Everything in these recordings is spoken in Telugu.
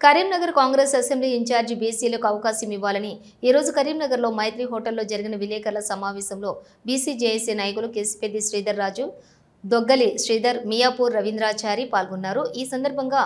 కరీంనగర్ కాంగ్రెస్ అసెంబ్లీ ఇన్ఛార్జి బీసీలకు అవకాశం ఇవ్వాలని ఈరోజు కరీంనగర్లో మైత్రి హోటల్లో జరిగిన విలేకరుల సమావేశంలో బీసీ జేఏసీ నాయకులు కేసిపెద్ది శ్రీధర్ రాజు దొగ్గలి శ్రీధర్ మియాపూర్ రవీంద్రాచారి పాల్గొన్నారు. ఈ సందర్భంగా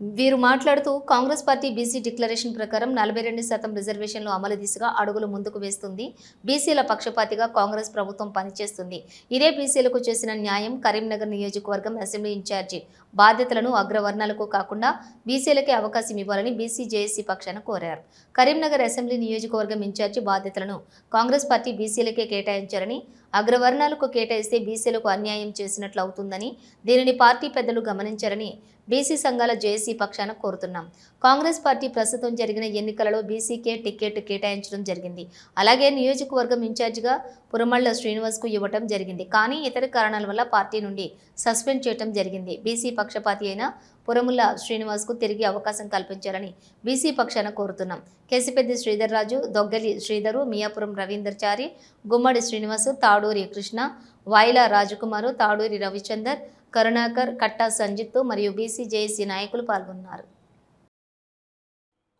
వీరు మాట్లాడుతూ కాంగ్రెస్ పార్టీ బీసీ డిక్లరేషన్ ప్రకారం నలభై రెండు శాతం రిజర్వేషన్లు అమలు దిశగా అడుగులు ముందుకు వేస్తుంది. బీసీల పక్షపాతిగా కాంగ్రెస్ ప్రభుత్వం పనిచేస్తుంది. ఇదే బీసీలకు చేసిన న్యాయం కరీంనగర్ నియోజకవర్గం అసెంబ్లీ ఇన్ఛార్జి బాధ్యతలను అగ్రవర్ణాలకు కాకుండా బీసీలకే అవకాశం ఇవ్వాలని బీసీ జేఏసీ పక్షాన కోరారు. కరీంనగర్ అసెంబ్లీ నియోజకవర్గం ఇన్ఛార్జి బాధ్యతలను కాంగ్రెస్ పార్టీ బీసీలకే కేటాయించారని అగ్రవర్ణాలకు కేటాయిస్తే బీసీలకు అన్యాయం చేసినట్లు అవుతుందని దీనిని పార్టీ పెద్దలు గమనించారని బీసీ సంఘాల జేఏసీ బీసీ పక్షాన కోరుతున్నాం. కాంగ్రెస్ పార్టీ ప్రస్తుతం జరిగిన ఎన్నికలలో బీసీకే టికెట్ కేటాయించడం జరిగింది. అలాగే నియోజకవర్గం ఇన్ఛార్జిగా పురమళ్ళ శ్రీనివాస్కు ఇవ్వటం జరిగింది. కానీ ఇతర కారణాల వల్ల పార్టీ నుండి సస్పెండ్ చేయటం జరిగింది. బీసీ పక్షపాతి అయిన పురముల శ్రీనివాస్కు తిరిగి అవకాశం కల్పించాలని బీసీ పక్షాన కోరుతున్నాం. కేసిపెద్ది శ్రీధర్ రాజు దొగ్గలి శ్రీధరు మియాపురం రవీందర్ చారి గుమ్మడి శ్రీనివాసు తాడూరి కృష్ణ వాయిలా రాజకుమారు తాడూరి రవిచందర్ కరుణాకర్ కట్టా సంజిత్తు మరియు బీసీ జేఏసీ నాయకులు పాల్గొన్నారు.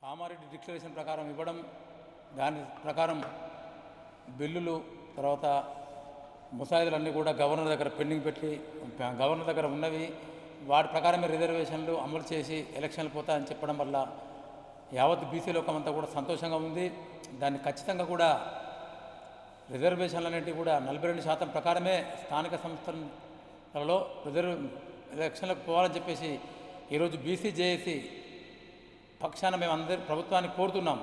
కామారెడ్డి డిక్లరేషన్ ప్రకారం ఇవ్వడం దాని ప్రకారం బిల్లులు తర్వాత ముసాయిదాలన్నీ కూడా గవర్నర్ దగ్గర పెండింగ్ పెట్టి గవర్నర్ దగ్గర ఉన్నవి వాటి ప్రకారమే రిజర్వేషన్లు అమలు చేసి ఎలక్షన్లు పోతాయని చెప్పడం వల్ల యావత్ బీసీ లోకం అంతా కూడా సంతోషంగా ఉంది. దాన్ని ఖచ్చితంగా కూడా రిజర్వేషన్లు అనేటివి కూడా నలభై రెండు శాతం ప్రకారమే స్థానిక సంస్థలలో రిజర్వ్ ఎలక్షన్లకు పోవాలని చెప్పేసి ఈరోజు బీసీ జేఏసీ పక్షాన మేము అందరి ప్రభుత్వాన్ని కోరుతున్నాం.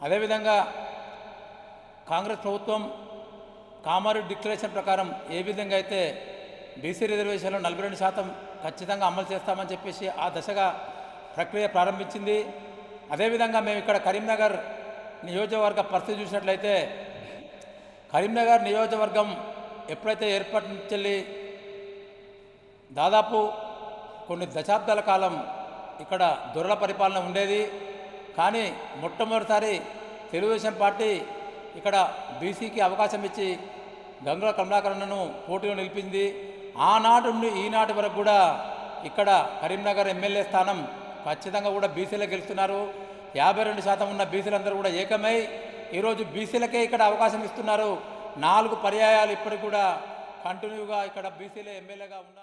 అదేవిధంగా కాంగ్రెస్ ప్రభుత్వం కామారు డిక్లరేషన్ ప్రకారం ఏ విధంగా అయితే బీసీ రిజర్వేషన్లో నలభై రెండు శాతం ఖచ్చితంగా అమలు చేస్తామని చెప్పేసి ఆ దశగా ప్రక్రియ ప్రారంభించింది. అదేవిధంగా మేము ఇక్కడ కరీంనగర్ నియోజకవర్గ పరిస్థితి చూసినట్లయితే కరీంనగర్ నియోజకవర్గం ఎప్పుడైతే ఏర్పాటు నుంచి దాదాపు కొన్ని దశాబ్దాల కాలం ఇక్కడ దొరల పరిపాలన ఉండేది. కానీ మొట్టమొదటిసారి తెలుగుదేశం పార్టీ ఇక్కడ బీసీకి అవకాశం ఇచ్చి గంగుల కమలాకరణను పోటీలో నిలిపింది. ఆనాటి నుండి ఈనాటి వరకు కూడా ఇక్కడ కరీంనగర్ ఎమ్మెల్యే స్థానం ఖచ్చితంగా కూడా బీసీలే గెలుస్తున్నారు. యాభై రెండు శాతం ఉన్న బీసీలందరూ కూడా ఏకమై ఈరోజు బీసీలకే ఇక్కడ అవకాశం ఇస్తున్నారు. నాలుగు పర్యాయాలు ఇప్పటికి కూడా కంటిన్యూగా ఇక్కడ బీసీలే ఎమ్మెల్యేగా ఉన్నారు.